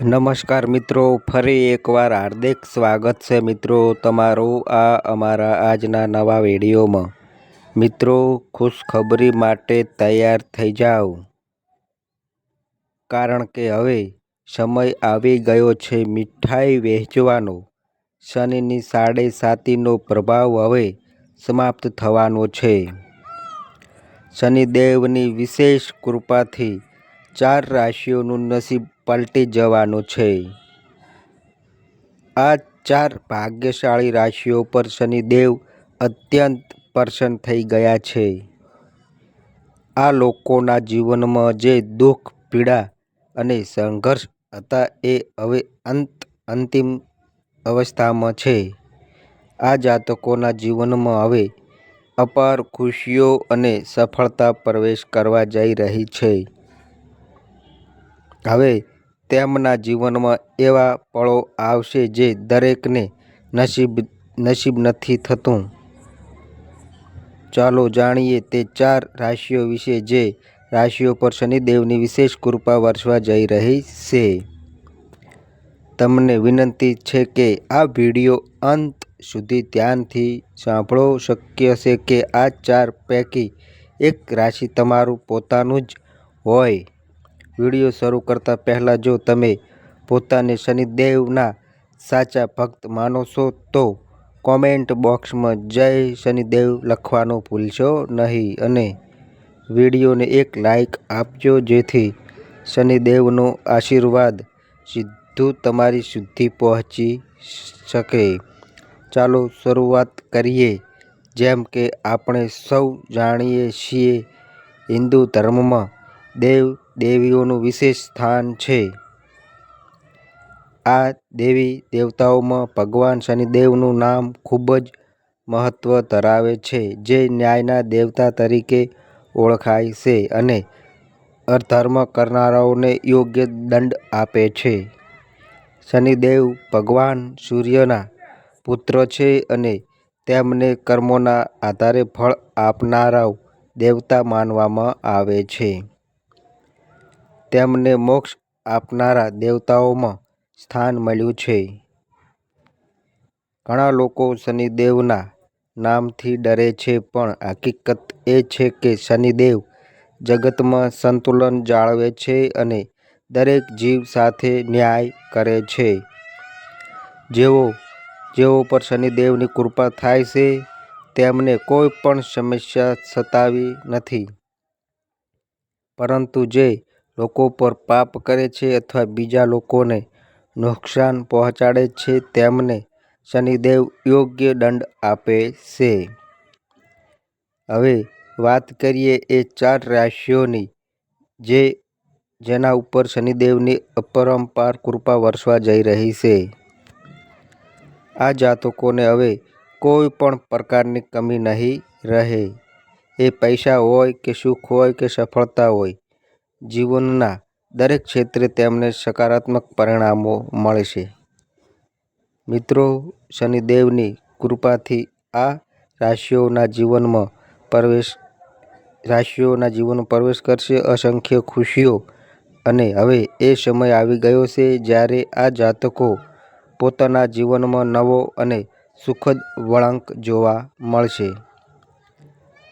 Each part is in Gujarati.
નમસ્કાર મિત્રો, ફરી એકવાર હાર્દિક સ્વાગત છે મિત્રો તમારું આ અમારા આજના નવા વિડીયોમાં. મિત્રો, ખુશખબરી માટે તૈયાર થઈ જાઓ કારણ કે હવે સમય આવી ગયો છે મીઠાઈ વહેંચવાનો. શનિની સાડે સાતીનો પ્રભાવ હવે સમાપ્ત થવાનો છે. શનિદેવની વિશેષ કૃપાથી ચાર રાશિઓનું નસીબ પલટી જવાનું છે. આ ચાર ભાગ્યશાળી રાશિઓ પર શનિદેવ અત્યંત પ્રસન્ન થઈ ગયા છે. આ લોકોના જીવનમાં જે દુઃખ, પીડા અને સંઘર્ષ હતા એ હવે અંત, અંતિમ અવસ્થામાં છે. આ જાતકોના જીવનમાં હવે અપાર ખુશીઓ અને સફળતા પ્રવેશ કરવા જઈ રહી છે. હવે તેમના જીવનમાં એવા પળો આવશે જે દરેકને નસીબ નસીબ નથી થતું. ચાલો જાણીએ તે ચાર રાશિઓ વિશે જે રાશિઓ પર શનિદેવની વિશેષ કૃપા વરસવા જઈ રહી છે. તમને વિનંતી છે કે આ વીડિયો અંત સુધી ધ્યાનથી સાંભળો. શક્ય છે કે આ ચાર પૈકી એક રાશિ તમારું પોતાનું જ હોય. વીડિયો શરૂ કરતા પહેલાં જો તમે પોતાને શનિદેવના સાચા ભક્ત માનો છો, તો કોમેન્ટ બોક્સમાં જય શનિદેવ લખવાનું ભૂલશો નહીં અને વિડીયોને એક લાઈક આપજો, જેથી શનિદેવનો આશીર્વાદ સીધું તમારી સુધી પહોંચી શકે. ચાલો શરૂઆત કરીએ. જેમ કે આપણે સૌ જાણીએ છીએ, હિન્દુ ધર્મમાં દેવ દેવીઓનું વિશેષ સ્થાન છે. આ દેવી દેવતાઓમાં ભગવાન શનિદેવનું નામ ખૂબ જ મહત્ત્વ ધરાવે છે, જે ન્યાયના દેવતા તરીકે ઓળખાય છે અને અધર્મ કરનારાઓને યોગ્ય દંડ આપે છે. શનિદેવ ભગવાન સૂર્યના પુત્ર છે અને તેમને કર્મોના આધારે ફળ આપનારાઓ દેવતા માનવામાં આવે છે. તેમને મોક્ષ આપનારા દેવતાઓમાં સ્થાન મળ્યું છે. ઘણા લોકો શનિદેવના નામથી ડરે છે, પણ હકીકત એ છે કે શનિદેવ જગતમાં સંતુલન જાળવે છે અને દરેક જીવ સાથે ન્યાય કરે છે. જેઓ જેઓ પર શનિદેવની કૃપા થાય છે, તેમને કોઈ પણ સમસ્યા સતાવી નથી. પરંતુ જે લોકો પર પાપ કરે છે અથવા બીજા લોકોને નુકસાન પહોંચાડે છે, તેમને શનિદેવ યોગ્ય દંડ આપે છે. હવે વાત કરીએ એ ચાર રાશિઓની, જે જેના ઉપર શનિદેવની અપરંપાર કૃપા વરસવા જઈ રહી છે. આ જાતકોને હવે કોઈ પણ પ્રકારની કમી નહીં રહે. એ પૈસા હોય કે સુખ હોય કે સફળતા હોય જીવનના દરેક ક્ષેત્રે તેમને સકારાત્મક પરિણામો મળશે મિત્રો, શનિદેવની કૃપાથી આ રાશિઓના જીવનમાં પ્રવેશ, રાશિઓના જીવનમાં પ્રવેશ કરશે. અસંખ્ય ખુશીઓ અને હવે એ સમય આવી ગયો છે જ્યારે આ જાતકો પોતાના જીવનમાં નવો અને સુખદ વળાંક જોવા મળશે.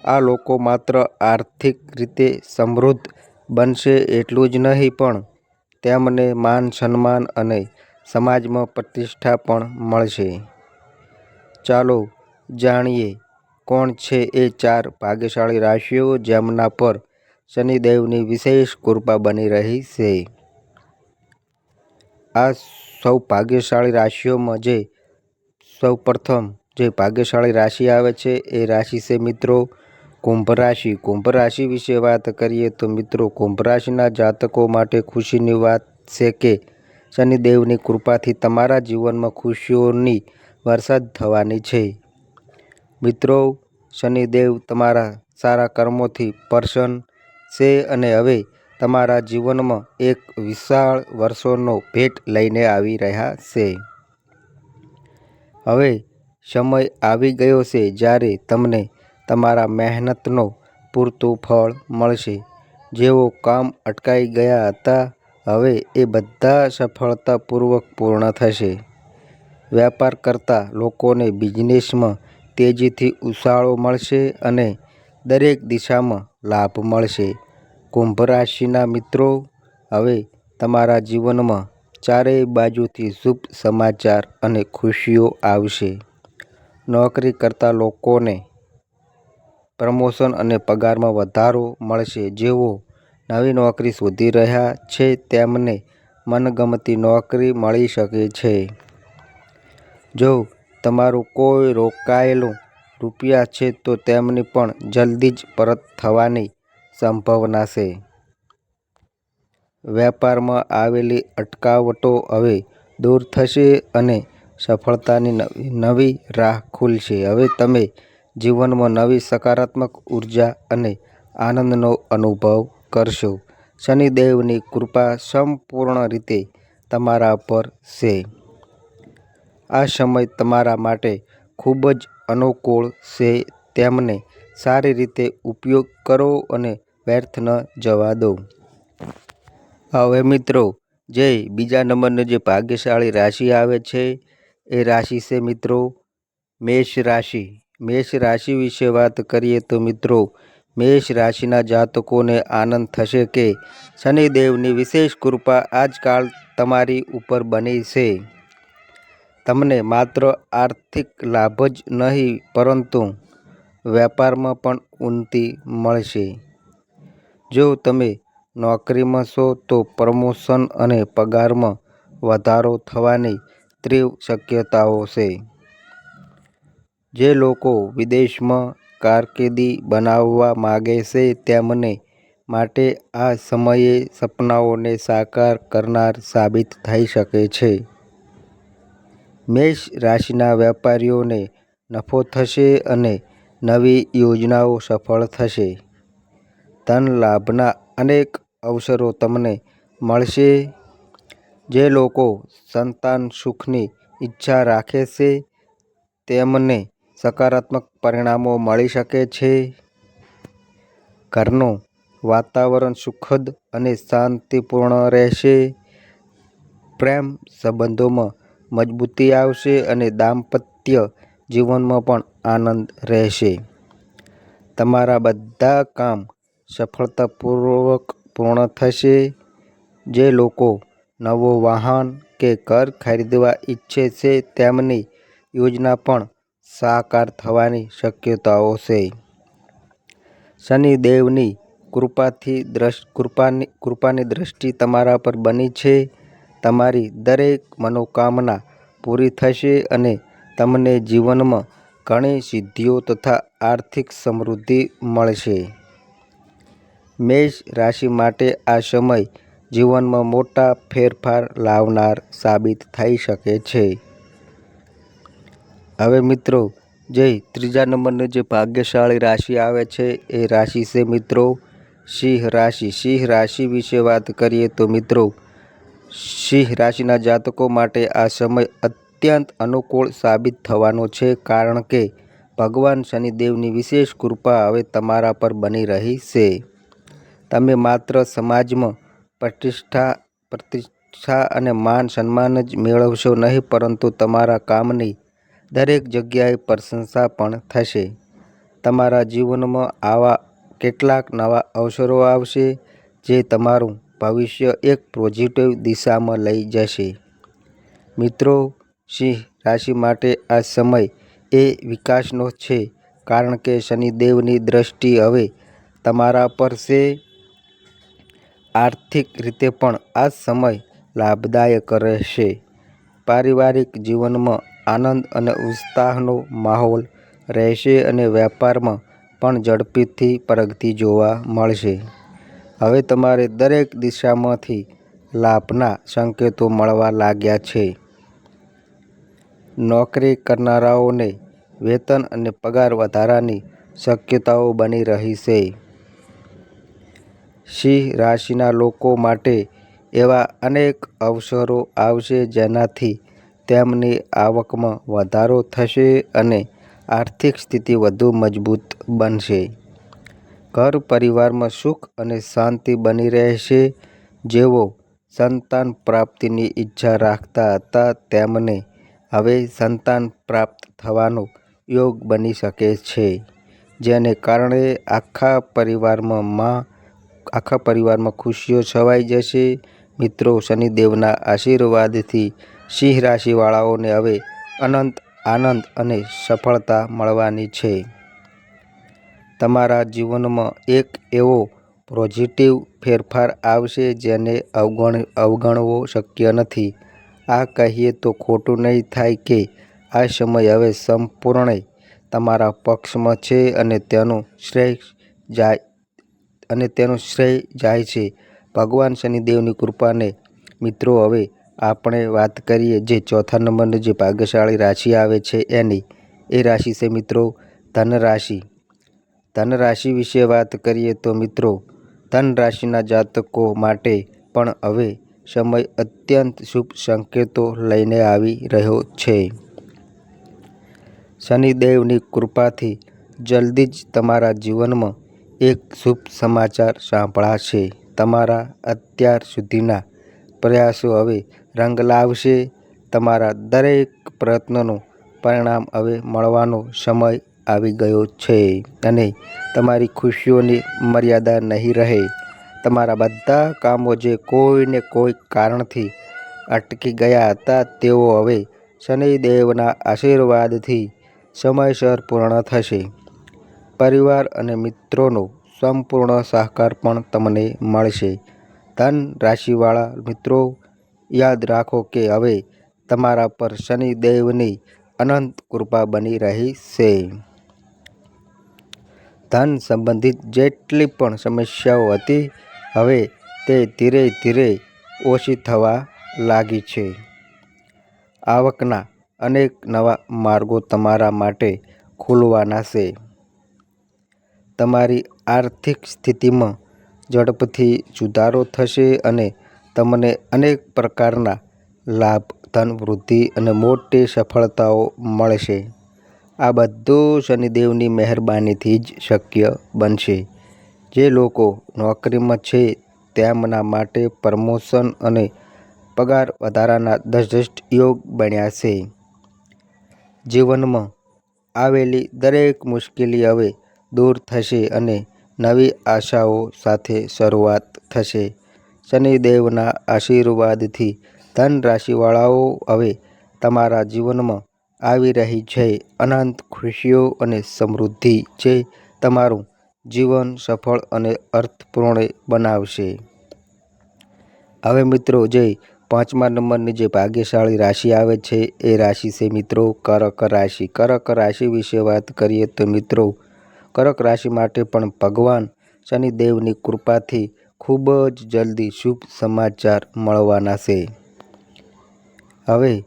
આ લોકો માત્ર આર્થિક રીતે સમૃદ્ધ બનશે એટલું જ નહીં પણ તેમને માન સન્માન અને સમાજમાં પ્રતિષ્ઠા પણ મળશે. ચાલો જાણીએ કોણ છે એ ચાર ભાગ્યશાળી રાશિઓ જેમના પર શનિદેવની વિશેષ કૃપા બની રહી છે. આ સૌ ભાગ્યશાળી રાશિઓમાં જે સૌ પ્રથમ જે ભાગ્યશાળી રાશિ આવે છે એ રાશિ છે મિત્રો કુંભ રાશિ. કુંભ રાશિ વિશે વાત કરીએ તો મિત્રો, કુંભ રાશિના જાતકો માટે ખુશીની વાત છે કે, શનિદેવની કૃપાથી તમારા જીવનમાં ખુશીઓની વરસાદ થવાની છે. મિત્રો, શનિદેવ તમારા સારા કર્મોથી પ્રસન્ન છે અને હવે તમારા જીવનમાં એક વિશાળ વર્ષોનો ભેટ લઈને આવી રહ્યા છે. હવે સમય આવી ગયો છે જ્યારે તમને તમારા મહેનતનો પૂરતું ફળ મળશે. જેઓ કામ અટકાઈ ગયા હતા, હવે એ બધા સફળતાપૂર્વક પૂર્ણ થશે. વ્યાપાર કરતા લોકોને બિઝનેસમાં તેજીથી ઉછાળો મળશે અને દરેક દિશામાં લાભ મળશે. કુંભ રાશિના મિત્રો, હવે તમારા જીવનમાં ચારેય બાજુથી શુભ સમાચાર અને ખુશીઓ આવશે. નોકરી કરતા લોકોને પ્રમોશન અને પગારમાં વધારો મળશે. જેઓ નવી નોકરી શોધી રહ્યા છે, તેમને મનગમતી નોકરી મળી શકે છે. જો તમારું કોઈ રોકાયેલું રૂપિયા છે, તો તેમની પણ જલ્દી જ પરત થવાની સંભાવના છે. વેપારમાં આવેલી અટકાવટો હવે દૂર થશે અને સફળતાની નવી નવી રાહ ખુલશે. હવે તમે જીવનમાં નવી સકારાત્મક ઊર્જા અને આનંદનો અનુભવ કરશો. શનિદેવની કૃપા સંપૂર્ણ રીતે તમારા પર છે. આ સમય તમારા માટે ખૂબ જ અનુકૂળ છે. તેમને સારી રીતે ઉપયોગ કરો અને વ્યર્થ ન જવા દો. હવે મિત્રો, જે બીજા નંબરની જે ભાગ્યશાળી રાશિ આવે છે, એ રાશિ છે મિત્રો, મેષ રાશિ. મેષ રાશિ વિશે વાત કરીએ તો મિત્રો, મેષ રાશિના જાતકોને આનંદ થશે કે શનિદેવની વિશેષ કૃપા આજકાલ તમારી ઉપર બની છે. તમને માત્ર આર્થિક લાભ જ નહીં, પરંતુ વેપારમાં પણ ઉન્નતિ મળશે. જો તમે નોકરીમાં છો, તો પ્રમોશન અને પગારમાં વધારો થવાની તીવ્ર શક્યતાઓ છે. જે લોકો વિદેશમાં કારકિર્દી બનાવવા માગે છે તેમને માટે આ સમયે સપનાઓને સાકાર કરનાર સાબિત થઈ શકે છે. મેષ રાશિના વેપારીઓને નફો થશે અને નવી યોજનાઓ સફળ થશે. ધન લાભના અનેક અવસરો તમને મળશે. જે લોકો સંતાન સુખની ઈચ્છા રાખે છે, તેમને સકારાત્મક પરિણામો મળી શકે છે. ઘરનું વાતાવરણ સુખદ અને શાંતિપૂર્ણ રહેશે. પ્રેમ સંબંધોમાં મજબૂતી આવશે અને દાંપત્ય જીવનમાં પણ આનંદ રહેશે. તમારા બધા કામ સફળતાપૂર્વક પૂર્ણ થશે. જે લોકો નવો વાહન કે ઘર ખરીદવા ઈચ્છે છે, તેમની યોજના પણ સાકાર થવાની શક્યતાઓ છે. શનિદેવની કૃપાથી દ્રષ્ કૃપાની કૃપાની દ્રષ્ટિ તમારા પર બની છે. તમારી દરેક મનોકામના પૂરી થશે અને તમને જીવનમાં ઘણી સિદ્ધિઓ તથા આર્થિક સમૃદ્ધિ મળશે. મેષ રાશિ માટે આ સમય જીવનમાં મોટા ફેરફાર લાવનાર સાબિત થઈ શકે છે. હવે મિત્રો, જે ત્રીજા નંબરની જે ભાગ્યશાળી રાશિ આવે છે, એ રાશિ છે મિત્રો સિંહ રાશિ. સિંહ રાશિ વિશે વાત કરીએ તો મિત્રો, સિંહ રાશિના જાતકો માટે આ સમય અત્યંત અનુકૂળ સાબિત થવાનો છે, કારણ કે ભગવાન શનિદેવની વિશેષ કૃપા હવે તમારા પર બની રહી છે. તમે માત્ર સમાજમાં પ્રતિષ્ઠા પ્રતિષ્ઠા અને માન સન્માન જ મેળવશો નહીં, પરંતુ તમારા કામની દરેક જગ્યાએ પ્રશંસા પણ થશે. તમારા જીવનમાં આવા કેટલાક નવા અવસરો આવશે જે તમારું ભવિષ્ય એક પોઝિટિવ દિશામાં લઈ જશે. મિત્રો, સિંહ રાશિ માટે આ સમય એ વિકાસનો છે કારણ કે શનિદેવની દ્રષ્ટિ હવે તમારા પર છે. આર્થિક રીતે પણ આ સમય લાભદાયક રહેશે. પારિવારિક જીવનમાં આનંદ અને ઉત્સાહનો માહોલ રહેશે અને વેપારમાં પણ ઝડપથી પ્રગતિ જોવા મળશે. હવે તમારે દરેક દિશામાંથી લાભના સંકેતો મળવા લાગ્યા છે. નોકરી કરનારાઓને વેતન અને પગાર વધારાની શક્યતાઓ બની રહી છે. સિંહ રાશિના લોકો માટે એવા અનેક અવસરો આવશે જેનાથી તેમની આવકમાં વધારો થશે અને આર્થિક સ્થિતિ વધુ મજબૂત બનશે. ઘર પરિવારમાં સુખ અને શાંતિ બની રહેશે. જેઓ સંતાન પ્રાપ્તિની ઈચ્છા રાખતા હતા તેમને હવે સંતાન પ્રાપ્ત થવાનો યોગ બની શકે છે. જેને કારણે આખા પરિવારમાં માં, આખા પરિવારમાં ખુશીઓ છવાઈ જશે. મિત્રો, શનિદેવના આશીર્વાદથી સિંહ રાશિવાળાઓને હવે અનંત, આનંદ અને સફળતા મળવાની છે. તમારા જીવનમાં એક એવો પોઝિટિવ ફેરફાર આવશે જેને અવગણ, અવગણવો શક્ય નથી. આ કહીએ તો ખોટું નહીં થાય કે આ સમય હવે સંપૂર્ણ તમારા પક્ષમાં છે અને તેનું શ્રેય જાય, અને તેનું શ્રેય જાય છે. ભગવાન શનિદેવની કૃપાને મિત્રો, હવે આપણે વાત કરીએ જે ચોથા નંબરની જે ભાગ્યશાળી રાશિ આવે છે એની, એ રાશિ છે મિત્રો ધન રાશિ. ધન રાશિ વિશે વાત કરીએ તો મિત્રો, ધન રાશિના જાતકો માટે પણ હવે સમય અત્યંત શુભ સંકેતો લઈને આવી રહ્યો છે. શનિદેવની કૃપાથી જલ્દી જ તમારા જીવનમાં એક શુભ સમાચાર સાંભળાશે. તમારા અત્યાર સુધીના પ્રયાસો હવે રંગ લાવશે. તમારા દરેક પ્રયત્નોનું પરિણામ હવે મળવાનો સમય આવી ગયો છે અને તમારી ખુશીઓની મર્યાદા નહીં રહે. તમારા બધા કામો જે કોઈને કોઈ કારણથી અટકી ગયા હતા, તેઓ હવે શનિદેવના આશીર્વાદથી સમયસર પૂર્ણ થશે. પરિવાર અને મિત્રોનો સંપૂર્ણ સહકાર પણ તમને મળશે. ધન રાશિવાળા મિત્રો યાદ રાખો કે હવે તમારા પર શનિદેવની અનંત કૃપા બની રહી છે. ધન સંબંધિત જેટલી પણ સમસ્યાઓ હતી, હવે તે ધીરે ધીરે ઓછી થવા લાગી છે. આવકના અનેક નવા માર્ગો તમારા માટે ખુલવાના છે. તમારી આર્થિક સ્થિતિમાં ઝડપથી સુધારો થશે અને તમને અનેક પ્રકારના લાભ, ધન વૃદ્ધિ અને મોટી સફળતાઓ મળશે. આ બધું શનિદેવની મહેરબાનીથી જ શક્ય બનશે. જે લોકો નોકરીમાં છે, તેમના માટે પ્રમોશન અને પગાર વધારાના દશદષ્ટ યોગ બન્યા છે. જીવનમાં આવેલી દરેક મુશ્કેલી હવે દૂર થશે અને નવી આશાઓ સાથે શરૂઆત થશે. શનિદેવના આશીર્વાદથી ધન રાશિવાળાઓ હવે તમારા જીવનમાં આવી રહી છે. અનંત ખુશીઓ અને સમૃદ્ધિ જે તમારું જીવન સફળ અને અર્થપૂર્ણ બનાવશે. હવે મિત્રો, જે પાંચમા નંબરની જે ભાગ્યશાળી રાશિ આવે છે, એ રાશિ છે મિત્રો કરક રાશિ. કરક રાશિ વિશે વાત કરીએ તો મિત્રો, કરક રાશિ માટે પણ ભગવાન શનિદેવની કૃપાથી ખૂબ જ જલ્દી શુભ સમાચાર મળવાના છે. હવે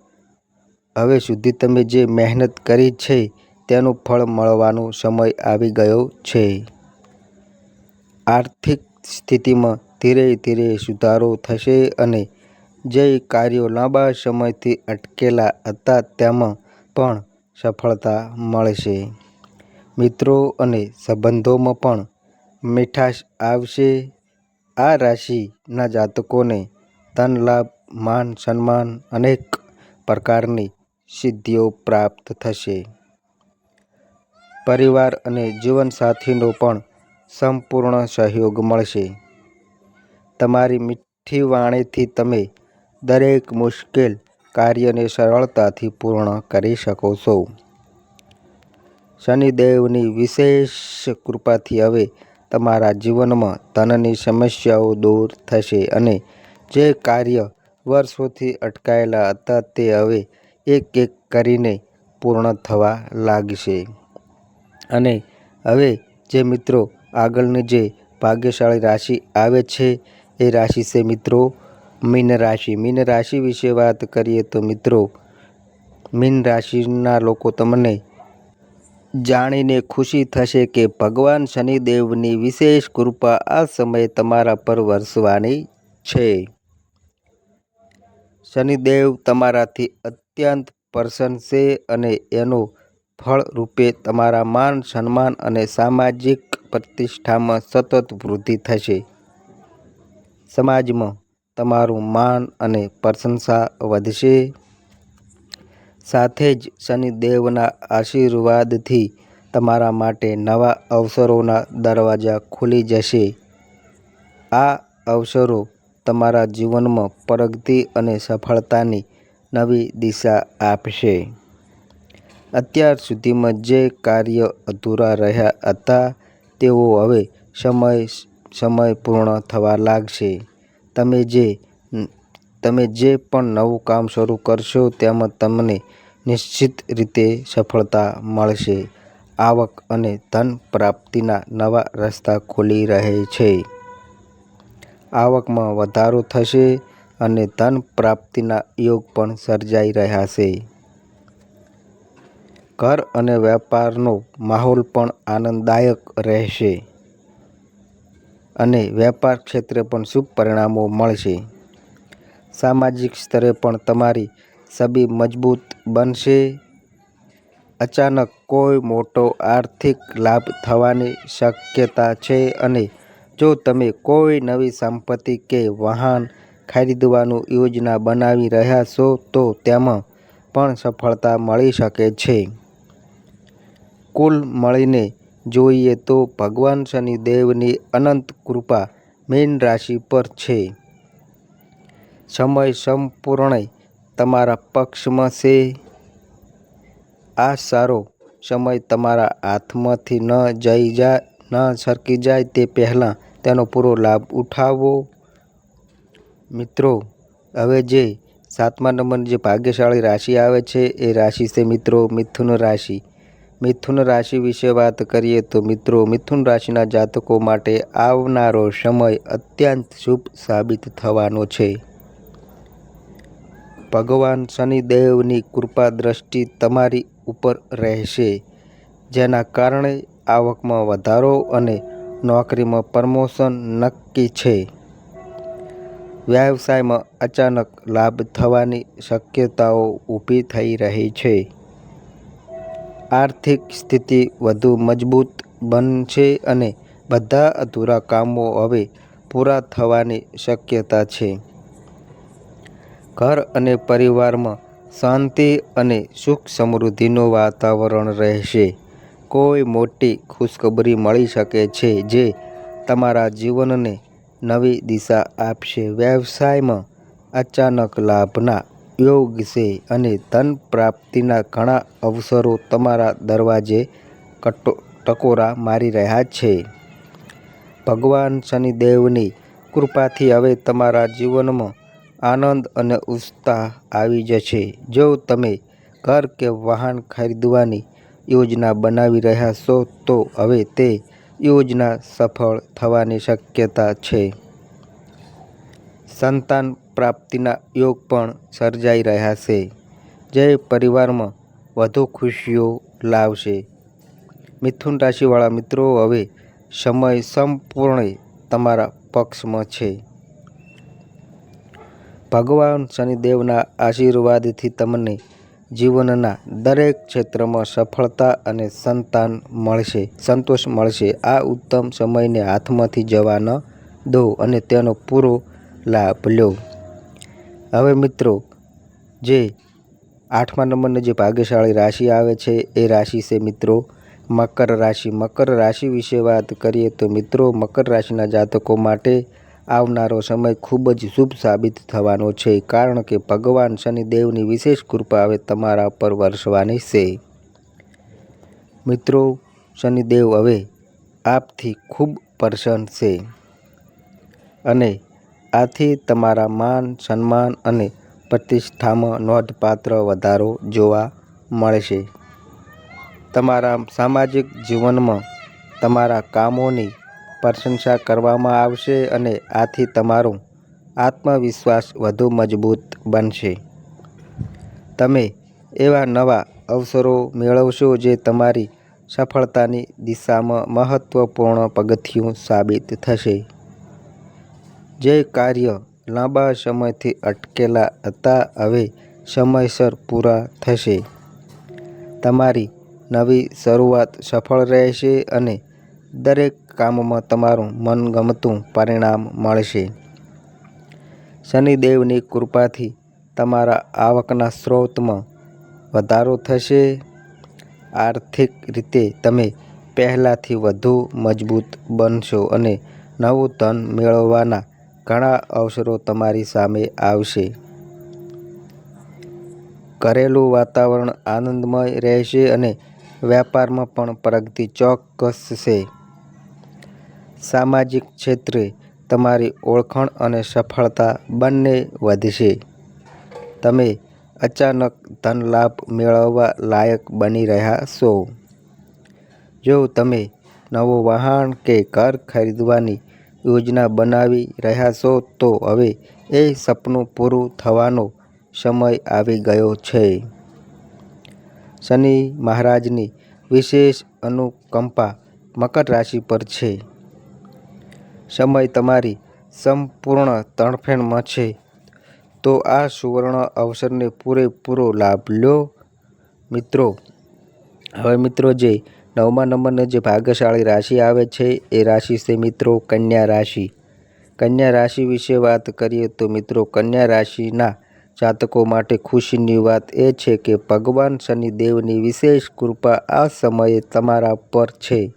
હવે સુધી તમે જે મહેનત કરી છે, તેનું ફળ મળવાનો સમય આવી ગયો છે. આર્થિક સ્થિતિમાં ધીરે ધીરે સુધારો થશે અને જે કાર્યો લાંબા સમયથી અટકેલા હતા, તેમાં પણ સફળતા મળશે. મિત્રો અને સંબંધોમાં પણ મીઠાશ આવશે. આ રાશિના જાતકોને ધન, લાભ, માન, સન્માન અનેક પ્રકારની સિદ્ધિઓ પ્રાપ્ત થશે. પરિવાર અને જીવનસાથીનો પણ સંપૂર્ણ સહયોગ મળશે. તમારી મીઠી વાણીથી તમે દરેક મુશ્કેલ કાર્યને સરળતાથી પૂર્ણ કરી શકો છો. શનિદેવની વિશેષ કૃપાથી હવે તમારા જીવનમાં ધનની સમસ્યાઓ દૂર થશે અને જે કાર્ય વર્ષોથી અટકાયેલા હતા તે હવે એક એક કરીને પૂર્ણ થવા લાગશે. અને હવે જે મિત્રો આગળની જે ભાગ્યશાળી રાશિ આવે છે, એ રાશિ છે મિત્રો મીન રાશિ. મીન રાશિ વિશે વાત કરીએ તો મિત્રો મીન રાશિના લોકો તમને જાણીને ખુશી થશે કે ભગવાન શનિદેવની વિશેષ કૃપા આ સમયે તમારા પર વરસવાની છે. શનિદેવ તમારાથી અત્યંત પ્રસન્ન છે અને એનો ફળ રૂપે તમારા માન સન્માન અને સામાજિક પ્રતિષ્ઠામાં સતત વૃદ્ધિ થશે. સમાજમાં તમારું માન અને પ્રશંસા વધશે. સાથે જ શનિદેવના આશીર્વાદથી તમારા માટે નવા અવસરોના દરવાજા ખુલી જશે. આ અવસરો તમારા જીવનમાં પ્રગતિ અને સફળતાની નવી દિશા આપશે. અત્યાર સુધીમાં જે કાર્ય અધૂરા રહ્યા હતા, તેઓ હવે સમય સમય પૂર્ણ થવા લાગશે. તમે જે તમે જે પણ નવું કામ શરૂ કરશો, તેમાં તમને નિશ્ચિત રીતે સફળતા મળશે. આવક અને ધન પ્રાપ્તિના નવા રસ્તા ખુલી રહે છે. આવકમાં વધારો થશે અને ધન પ્રાપ્તિના યોગ પણ સર્જાઈ રહ્યા છે. ઘર અને વેપારનો માહોલ પણ આનંદદાયક રહેશે અને વેપાર ક્ષેત્રે પણ શુભ પરિણામો મળશે. સામાજિક સ્તરે પણ તમારી છબી મજબૂત બનશે. અચાનક કોઈ મોટો આર્થિક લાભ થવાની શક્યતા છે અને જો તમે કોઈ નવી સંપત્તિ કે વાહન ખરીદવાનું યોજના બનાવી રહ્યા છો, તો તેમાં પણ સફળતા મળી શકે છે. કુલ મળીને જોઈએ તો ભગવાન શનિદેવની અનંત કૃપા મીન રાશિ પર છે. સમય સંપૂર્ણ તમારા પક્ષમાં છે. આ સારો સમય તમારા હાથમાંથી ન જઈ જાય ન સરકી જાય તે પહેલાં તેનો પૂરો લાભ ઉઠાવો. મિત્રો, હવે જે સાતમા નંબરની જે ભાગ્યશાળી રાશિ આવે છે, એ રાશિ છે મિત્રો મિથુન રાશિ. મિથુન રાશિ વિશે વાત કરીએ તો મિત્રો, મિથુન રાશિના જાતકો માટે આવનારો સમય અત્યંત શુભ સાબિત થવાનો છે. ભગવાન શનિદેવની કૃપા દ્રષ્ટિ તમારી ઉપર રહેશે, જેના કારણે આવકમાં વધારો અને નોકરીમાં પ્રમોશન નક્કી છે. વ્યવસાયમાં અચાનક લાભ થવાની શક્યતાઓ ઊભી થઈ રહી છે. આર્થિક સ્થિતિ વધુ મજબૂત બનશે અને બધા અધૂરા કામો હવે પૂરા થવાની શક્યતા છે. ઘર અને પરિવારમાં શાંતિ અને સુખ સમૃદ્ધિનું વાતાવરણ રહેશે. કોઈ મોટી ખુશખબરી મળી શકે છે જે તમારા જીવનને નવી દિશા આપશે. વ્યવસાયમાં અચાનક લાભના યોગ છે અને ધન પ્રાપ્તિના ઘણા અવસરો તમારા દરવાજે કટો, ટકોરા મારી રહ્યા છે. ભગવાન શનિદેવની કૃપાથી હવે તમારા જીવનમાં આનંદ અને ઉત્સાહ આવી જશે. જો તમે ઘર કે વાહન ખરીદવાની યોજના બનાવી રહ્યા છો, તો હવે તે યોજના સફળ થવાની શક્યતા છે. સંતાન પ્રાપ્તિના યોગ પણ સર્જાઈ રહ્યા છે, જે પરિવારમાં વધુ ખુશીઓ લાવશે. મિથુન રાશિવાળા મિત્રો, હવે સમય સંપૂર્ણ તમારા પક્ષમાં છે. ભગવાન શનિદેવના આશીર્વાદથી તમને જીવનના દરેક ક્ષેત્રમાં સફળતા અને સંતાન મળશે, સંતોષ મળશે. આ ઉત્તમ સમયને હાથમાંથી જવા ન દો અને તેનો પૂરો લાભ લો. હવે મિત્રો, જે આઠમા નંબરની જે ભાગ્યશાળી રાશિ આવે છે, એ રાશિ છે મિત્રો મકર રાશિ. મકર રાશિ વિશે વાત કરીએ તો મિત્રો, મકર રાશિના જાતકો માટે આવનારો સમય ખૂબ જ શુભ સાબિત થવાનો છે, કારણ કે ભગવાન શનિદેવની વિશેષ કૃપા હવે તમારા પર વરસવાની છે. મિત્રો, શનિદેવ હવે આપથી ખૂબ પ્રસન્ન છે અને આથી તમારા માન, સન્માન અને પ્રતિષ્ઠામાં નોંધપાત્ર વધારો જોવા મળશે તમારા સામાજિક જીવનમાં તમારા કામોની પ્રશંસા કરવામાં આવશે અને આથી તમારો આત્મવિશ્વાસ વધુ મજબૂત બનશે. તમે એવા નવા અવસરો મેળવશો જે તમારી સફળતાની દિશામાં મહત્વપૂર્ણ પગથિયું સાબિત થશે. જે કાર્ય લાંબા સમયથી અટકેલા હતા, હવે સમયસર પૂરા થશે. તમારી નવી શરૂઆત સફળ રહેશે અને દરેક કામમાં તમારું મનગમતું પરિણામ મળશે. શનિદેવની કૃપાથી તમારા આવકના સ્ત્રોતમાં વધારો થશે. આર્થિક રીતે તમે પહેલાંથી વધુ મજબૂત બનશો અને નવું ધન મેળવવાના ઘણા અવસરો તમારી સામે આવશે. ઘરેલું વાતાવરણ આનંદમય રહેશે અને વ્યાપારમાં પણ પ્રગતિ ચોક્કસ છે સામાજિક ક્ષેત્રે તમારી ઓળખાણ અને સફળતા બંને વધશે તમે અચાનક ધનલાભ મેળવવા લાયક બની રહ્યા છો. જો તમે નવું વાહન કે ઘર ખરીદવાની યોજના બનાવી રહ્યા છો, તો હવે એ સપનું પૂરું થવાનો સમય આવી ગયો છે. શનિ મહારાજની વિશેષ અનુકંપા મકર રાશિ પર છે. સમય તમારી સંપૂર્ણ તરફેણમાં છે. તો આ સુવર્ણ અવસરને પૂરેપૂરો લાભ લો. મિત્રો, હવે મિત્રો જે નવમા નંબરને જે ભાગ્યશાળી રાશિ આવે છે, એ રાશિ છે મિત્રો કન્યા રાશિ. કન્યા રાશિ વિશે વાત કરીએ તો મિત્રો કન્યા રાશિના જાતકો માટે ખુશીની વાત એ છે કે ભગવાન શનિદેવની વિશેષ કૃપા આ સમયે તમારા પર છે.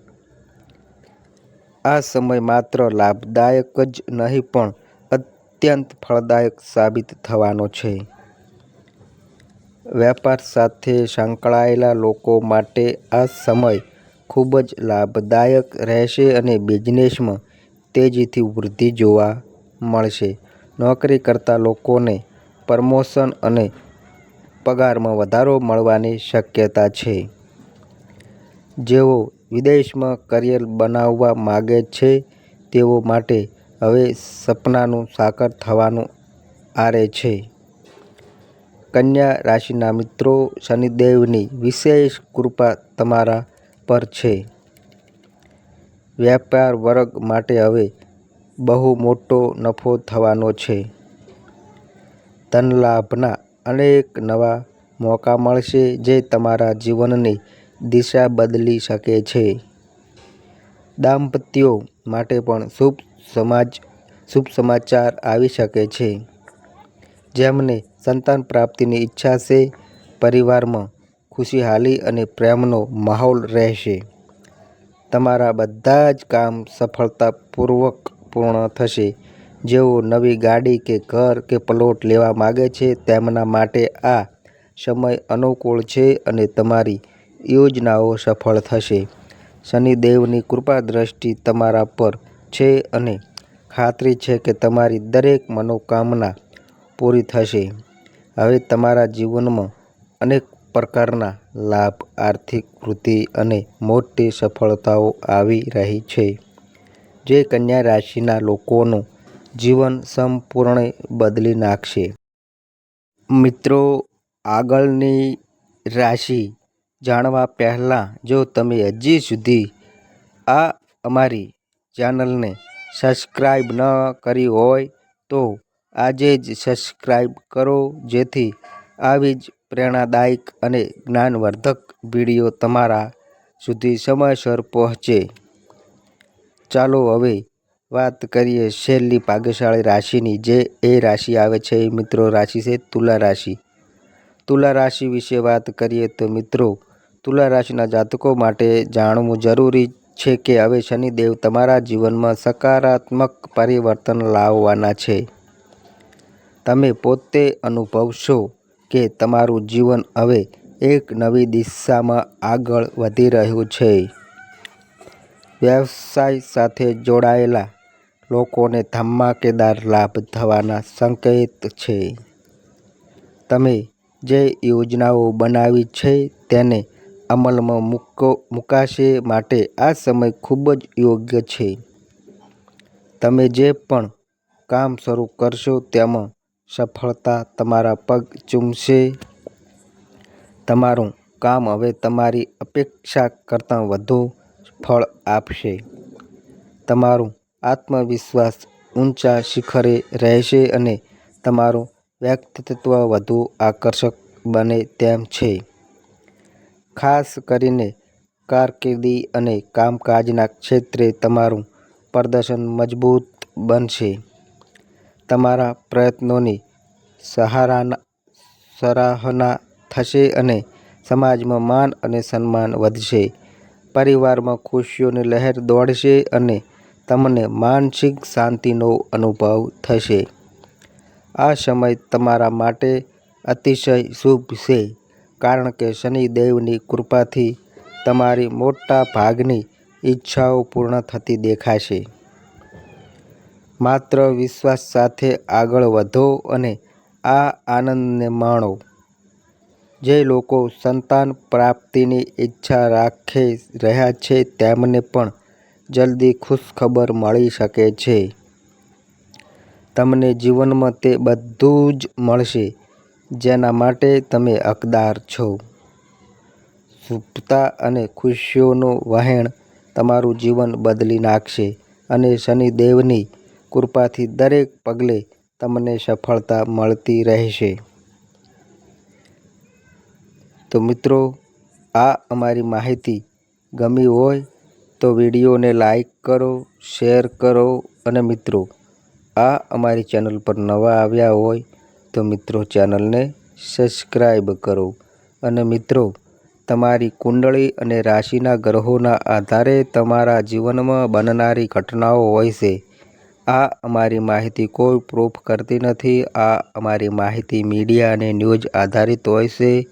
આ સમય માત્ર લાભદાયક જ નહીં, પણ અત્યંત ફળદાયક સાબિત થવાનો છે. વેપાર સાથે સંકળાયેલા લોકો માટે આ સમય ખૂબ જ લાભદાયક રહેશે અને બિઝનેસમાં તેજીથી વૃદ્ધિ જોવા મળશે. નોકરી કરતા લોકોને પ્રમોશન અને પગારમાં વધારો મળવાની શક્યતા છે. જેઓ વિદેશમાં કરિયર બનાવવા માગે છે તેઓ માટે હવે સપનાનું સાકાર થવાનું આરે છે. કન્યા રાશિના મિત્રો, શનિદેવની વિશેષ કૃપા તમારા પર છે. વ્યાપાર વર્ગ માટે હવે બહુ મોટો નફો થવાનો છે. ધનલાભના અનેક નવા મોકા મળશે જે તમારા જીવનની દિશા બદલી શકે છે. દાંપત્યો માટે પણ શુભ સમાજ, શુભ સમાચાર આવી શકે છે. જેમને સંતાન પ્રાપ્તિની ઈચ્છા છે, પરિવારમાં ખુશીહાલી અને પ્રેમનો માહોલ રહેશે. તમારા બધા જ કામ સફળતાપૂર્વક પૂર્ણ થશે. જેઓ નવી ગાડી કે ઘર કે પ્લોટ લેવા માગે છે, તેમના માટે આ સમય અનુકૂળ છે અને તમારી યોજનાઓ સફળ થશે. શનિદેવની કૃપા દ્રષ્ટિ તમારા પર છે અને ખાતરી છે કે તમારી દરેક મનોકામના પૂરી થશે. હવે તમારા જીવનમાં અનેક પ્રકારના લાભ, આર્થિક વૃદ્ધિ અને મોટી સફળતાઓ આવી રહી છે. જે કન્યા રાશિના લોકોનું જીવન સંપૂર્ણ બદલી નાખશે. મિત્રો, આગળની રાશિ જાણવા પહેલાં જો તમે હજી સુધી આ અમારી ચેનલને સબસ્ક્રાઈબ ન કરી હોય તો આજે જ સબસ્ક્રાઈબ કરો, જેથી આવી જ પ્રેરણાદાયક અને જ્ઞાનવર્ધક વીડિયો તમારા સુધી સમયસર પહોંચે. ચાલો હવે વાત કરીએ છેલ્લી ભાગ્યશાળી રાશિની. જે એ રાશિ આવે છે એ મિત્રો રાશિ છે, તુલા રાશિ. તુલા રાશિ વિશે વાત કરીએ તો મિત્રો તુલા રાશિના જાતકો માટે જાણવું જરૂરી છે કે હવે શનિદેવ તમારા જીવનમાં સકારાત્મક પરિવર્તન લાવવાના છે. તમે પોતે અનુભવશો કે તમારું જીવન હવે એક નવી દિશામાં આગળ વધી રહ્યું છે. વ્યવસાય સાથે જોડાયેલા લોકોને ધમાકેદાર લાભ થવાના સંકેત છે. તમે જે યોજનાઓ બનાવી છે તેને અમલમાં મૂકો, મૂકાશે માટે આ સમય ખૂબ જ યોગ્ય છે. તમે જે પણ કામ શરૂ કરશો તેમાં સફળતા તમારા પગ ચૂમશે. તમારું કામ હવે તમારી અપેક્ષા કરતાં વધુ ફળ આપશે. તમારું આત્મવિશ્વાસ ઊંચા શિખરે રહેશે અને તમારું વ્યક્તિત્વ વધુ આકર્ષક બને તેમ છે. ખાસ કરીને કારકિર્દી અને કામકાજના ક્ષેત્રે તમારું પ્રદર્શન મજબૂત બનશે. તમારા પ્રયત્નોની સહારાના, સરાહના થશે અને સમાજમાં માન અને સન્માન વધશે. પરિવારમાં ખુશીઓની લહેર દોડશે અને તમને માનસિક શાંતિનો અનુભવ થશે. આ સમય તમારા માટે અતિશય શુભ છે. કારણ કે શનિદેવની કૃપાથી તમારી મોટા ભાગની ઈચ્છાઓ પૂર્ણ થતી દેખાશે. માત્ર વિશ્વાસ સાથે આગળ વધો અને આ આનંદને માણો. જે લોકો સંતાન પ્રાપ્તિની ઈચ્છા રાખે રહ્યા છે તેમને પણ જલ્દી ખુશખબર મળી શકે છે. તમને જીવનમાં તે બધું જ મળશે. જેના માટે તમે હકદાર છો. શુભતા અને ખુશીઓનું વહેણ તમારું જીવન બદલી નાખશે અને શનિદેવની કૃપાથી દરેક પગલે તમને સફળતા મળતી રહેશે. તો મિત્રો, આ અમારી માહિતી ગમી હોય તો વિડીયોને લાઈક કરો, શેર કરો અને મિત્રો, આ અમારી ચેનલ પર નવા આવ્યા હોય તો મિત્રો ચેનલને સબસ્ક્રાઈબ કરો. અને મિત્રો, તમારી કુંડળી અને રાશિના ગ્રહોના આધારે તમારા જીવનમાં બનનારી ઘટનાઓ હોય છે. આ અમારી માહિતી કોઈ પ્રૂફ કરતી નથી. આ અમારી માહિતી મીડિયા અને ન્યૂઝ આધારિત હોય છે.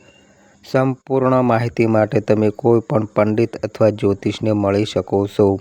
સંપૂર્ણ માહિતી માટે તમે કોઈ પણ પંડિત અથવા જ્યોતિષને મળી શકો છો.